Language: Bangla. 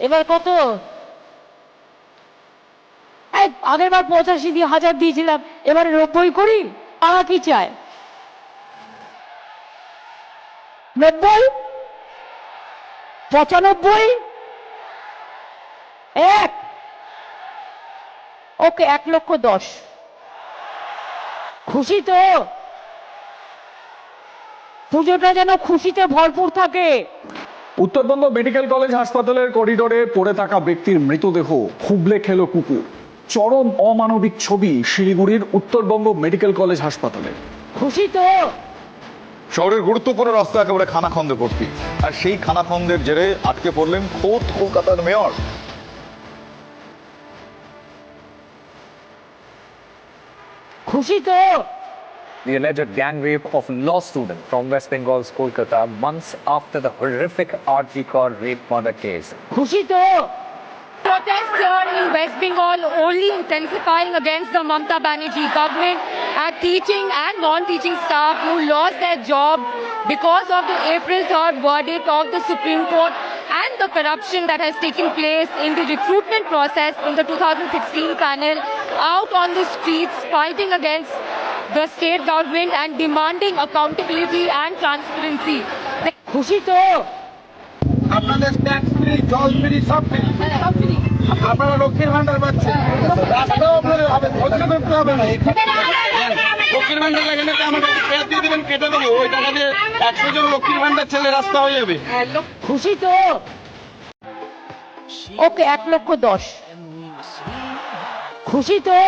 এবার কত? আগের বার পঁচাশি দিয়ে হাজার দিয়েছিলাম, এবারে নব্বই করি তারা কি চায় নব্বই? পঁচানব্বই? এক? ওকে, এক লক্ষ দশ। খুশি তো? পুজোটা যেন খুশিতে ভরপুর থাকে। উত্তরবঙ্গ মেডিকেল কলেজ হাসপাতালের করিডোরে পড়ে থাকা ব্যক্তির মৃতদেহ হুবলে খেলো কুকুর। চরম অমানবিক ছবি শিলিগুড়ির উত্তরবঙ্গ মেডিকেল কলেজ হাসপাতালে। খুশি তো শহরের গুরুত্বপূর্ণ রাস্তা একেবারে খানাখন্দে ভর্তি। আর সেই খানাখন্দের জেরে আটকে পড়লেন খোদ কলকাতার মেয়র। খুশি তো the alleged gang rape of law student from West Bengal's Kolkata months after the horrific Artikar rape murder case. Khushito! Protests here in West Bengal only intensifying against the Mamta Banerjee government and teaching and non-teaching staff who lost their job because of the April 3rd verdict of the Supreme Court and the corruption that has taken place in the recruitment process in the 2016 panel out on the streets fighting against the state government and demanding accountability and transparency. খুশি তো? আপনাদের ট্যাক্স ফ্রি জল ফ্রি সব ফ্রি আপনারা লক্ষ্মীর ভান্ডার পাচ্ছেন। রাস্তাও আপনাদের হবে করতে হবে না। লক্ষ্মীর ভান্ডার লাগালে তো আমাকে ফেরত দিয়ে দেবেন কেটে দেবো। ওই টাকা দিয়ে একশো জন লক্ষ্মীর ভান্ডার ছেলে রাস্তা হয়ে যাবে। খুশি তো? ওকে এক লক্ষ দশ। খুশি তো?